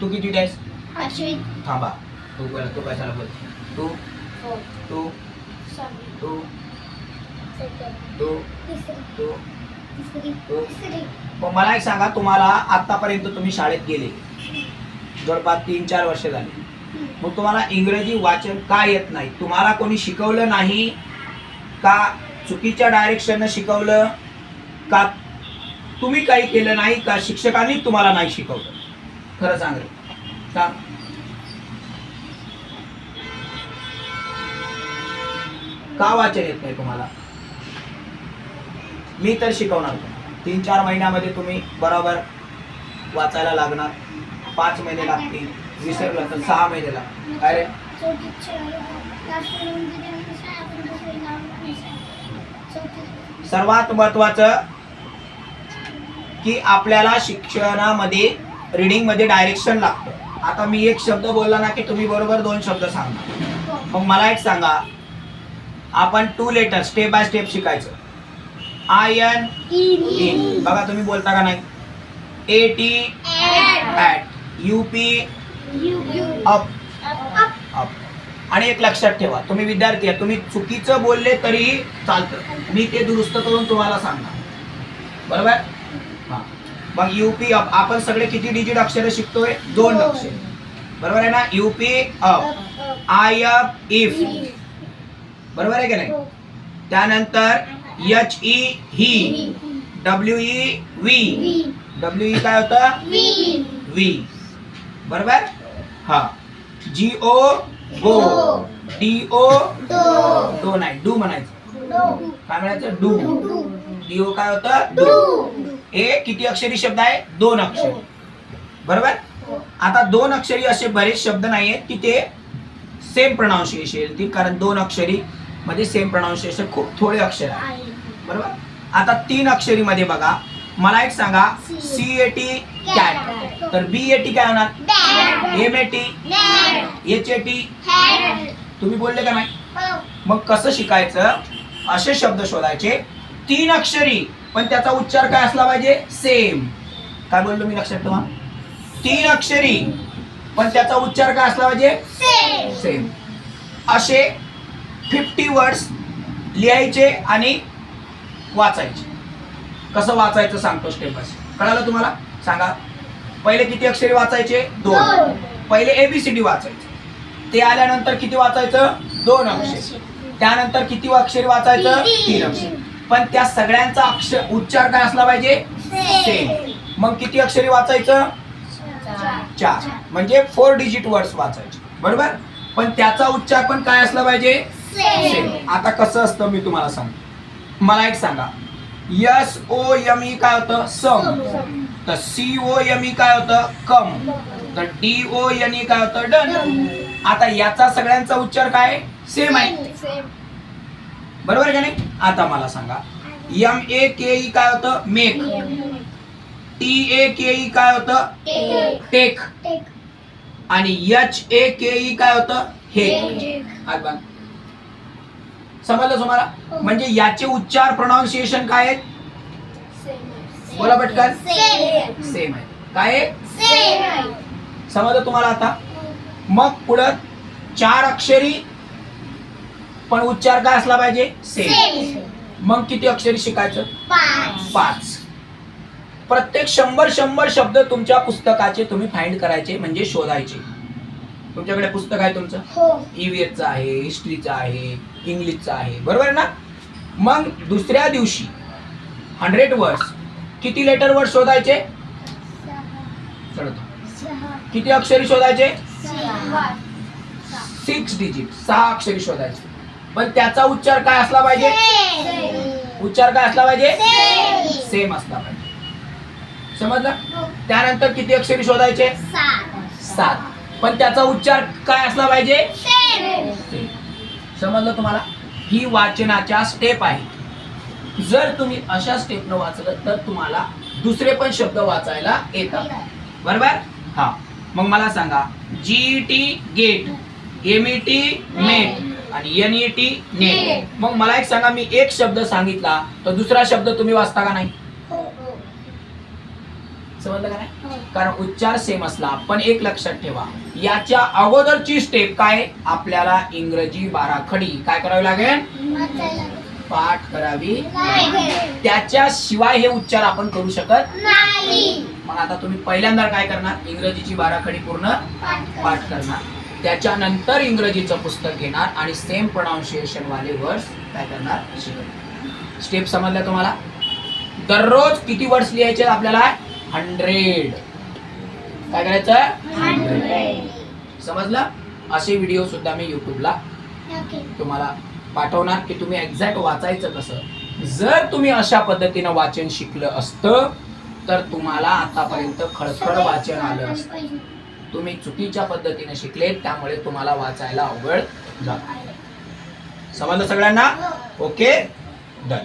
तू किती आहेस थांबा. तू तू कशाला बोल तू? फोर तू? तू? तू? तू? मला एक सांगा तुम्हाला आतापर्यंत तुम्ही शाळेत गेले? जवळपास तीन चार वर्ष झाली. मग तुम्हाला इंग्रजी वाचन का येत नाही? तुम्हाला कोणी शिकवलं नाही? का चुकीच्या डायरेक्शननं शिकवलं? का तुम्ही काही केलं नाही का शिक्षकांनी तुम्हाला नाही शिकवलं? खरं सांग रे. का वाचन येत नाही तुम्हाला? मी तर शिकवणार तीन चार महिन्यामध्ये तुम्ही बरोबर वाचायला लागणार. पाच महिने लागतील विसरलं तर सहा महिने लागतील. काय रे? सर्वात महत्वाचं की आपल्याला शिक्षणामध्ये रिडिंगमध्ये डायरेक्शन लागतं. आता मी एक शब्द बोलला ना की तुम्ही बरोबर दोन शब्द सांगा. मग मला एक सांगा. आपण two letter step by step शिकायचं. आय एन इन बघा तुम्ही बोलता का नाही? A T at U P up up आणि एक लक्षात ठेवा. तुम्ही विद्यार्थी आहे. तुम्ही चुकीचं बोलले तरी चालतं. मी ते दुरुस्त करून तुम्हाला सांगणार. बरोबर? मग युपी अप आपण सगळे किती डिजिट अक्षर शिकतोय? दोन. अक्षर. बरोबर आहे ना? U P up I up if बरोबर आहे की नाही? त्यानंतर H E he W E V W E काय होतं? व्ही बरोबर? हा. जी ओ गो डी ओ डो नाही. डू म्हणायचं. काय म्हणायचं? डू डी ओ काय होतं? डू हे किती अक्षरी शब्द आहे? दोन अक्षरी. बरोबर? आता दोन अक्षरी असे बरेच शब्द नाही आहेत की ते सेम प्रनाऊन्सिएशन येतील कारण दोन अक्षरी मध्ये सेम प्रनाऊन्सिएशन खूप थोडे अक्षर आहे. बरोबर? आता तीन अक्षरी मध्ये बघा. मला एक सांगा. सी. A T cat. तर बी ए टी काय होणार? M A T H A T तुम्ही बोलले का नाही? मग कसं शिकायचं? असे शब्द शोधायचे. तीन अक्षरी पण त्याचा उच्चार काय असला पाहिजे? सेम काय बोललो मी लक्षात ठेवा? तीन अक्षरी पण त्याचा उच्चार काय असला पाहिजे? सेम असे फिफ्टी वर्ड्स लिहायचे आणि वाचायचे. कसं वाचायचं सांगतो स्टेप बाय कळालं तुम्हाला? सांगा. पहिले किती अक्षरी वाचायचे? दोन. पहिले एबीसीडी वाचायचे. ते आल्यानंतर किती वाचायचं? दोन अक्षर. त्यानंतर किती अक्षरी वाचायचं. तीन अक्षर. पण त्या सगळ्यांचा अक्षर उच्चार काय असला पाहिजे? सेम मग किती अक्षरी वाचायचं? चार. म्हणजे फोर डिजिट वर्ड्स वाचायचे. बरोबर? पण त्याचा उच्चार पण काय असला पाहिजे? सेम आता कसं असतं मी तुम्हाला सांगतो. मला एक सांगा. यस ओ यम ई काय होतं? सम. तर सी ओ एम ई काय होतं? कम. तर डी ओ एन ई काय होतं? डन. आता याचा सगळ्यांचा उच्चार काय? सेम आहे. बरोबर आहे का नाही? आता मला सांगा. एम ए के ई काय होतं? Make T A K E काय होतं? टेक आणि एच ए के ई काय होतं? हे. समजलं तुम्हाला? म्हणजे याचे उच्चार प्रोनाऊन्सिएशन काय आहेत? बोला पटकन. सेम आहे. काय आहे? समजलं तुम्हाला आता? मग पुढं चार अक्षरी पण उच्चार काय असला पाहिजे? सेम मग किती अक्षरी शिकायचं? पाच. प्रत्येक शंभर शंभर शब्द तुमच्या पुस्तकाचे तुम्ही फाइंड करायचे म्हणजे शोधायचे. तुमच्याकडे पुस्तक आहे तुमचं? हो. ईव्हीएसचं आहे हिस्ट्रीचं आहे इंग्लिशचं आहे. बरोबर आहे ना? मग दुसऱ्या दिवशी हंड्रेड वर्ड्स किती लेटर वर्ड शोधायचे? किती अक्षरी शोधायचे? सिक्स डिजिट सहा अक्षरी शोधायचे. पण त्याचा उच्चार काय असला पाहिजे? उच्चार काय असला पाहिजे? सेम. असला पाहिजे. समजलं? त्यानंतर किती अक्षरी शोधायचे? सात. पण त्याचा उच्चार काय असला पाहिजे. समजलं तुम्हाला? ही वाचनाच्या स्टेप आहे. जर तुम्ही अशा स्टेपनं वाचलं तर तुम्हाला दुसरे पण शब्द वाचायला येतात. बरोबर? हा. मग मला सांगा. G T get M E T met आणि एन ई टी नेट मग मला एक सांगा मी एक शब्द सांगितला तर दुसरा शब्द तुम्ही वाचता का नाही? समजलं का नाही? हो. कारण उच्चार सेम असला पण एक लक्षात ठेवा. याच्या अगोदरची स्टेप काय? आपल्याला इंग्रजी बाराखडी. काय करावी लागेल? पाठ करावी नाही. त्याच्याशिवाय हे उच्चार आपण करू शकत नाही. मग आता तुम्ही पहिल्यांदा काय करणार? इंग्रजीची बाराखडी पूर्ण पाठ करणार. त्याच्यानंतर इंग्रजीचं पुस्तक घेणार आणि सेम प्रोनाऊन्सिएशन वाले वर्ड्स काय करणार? शिकवणार स्टेप समजल्या तुम्हाला? दररोज किती वर्ड्स लिहायचे आपल्याला? हंड्रेड काय करायचं समजलं? असे व्हिडिओ सुद्धा मी युट्यूबला तुम्हाला पाठवणार की तुम्ही एक्झॅक्ट वाचायचं कसं? जर तुम्ही अशा पद्धतीनं वाचन शिकलं असतं तर तुम्हाला आतापर्यंत खळखळ वाचन आलं असतं. तुम्ही चुकीच्या पद्धतीने शिकले त्यामुळे तुम्हाला वाचायला अवघड जात समजलं सगळ्यांना? Okay done.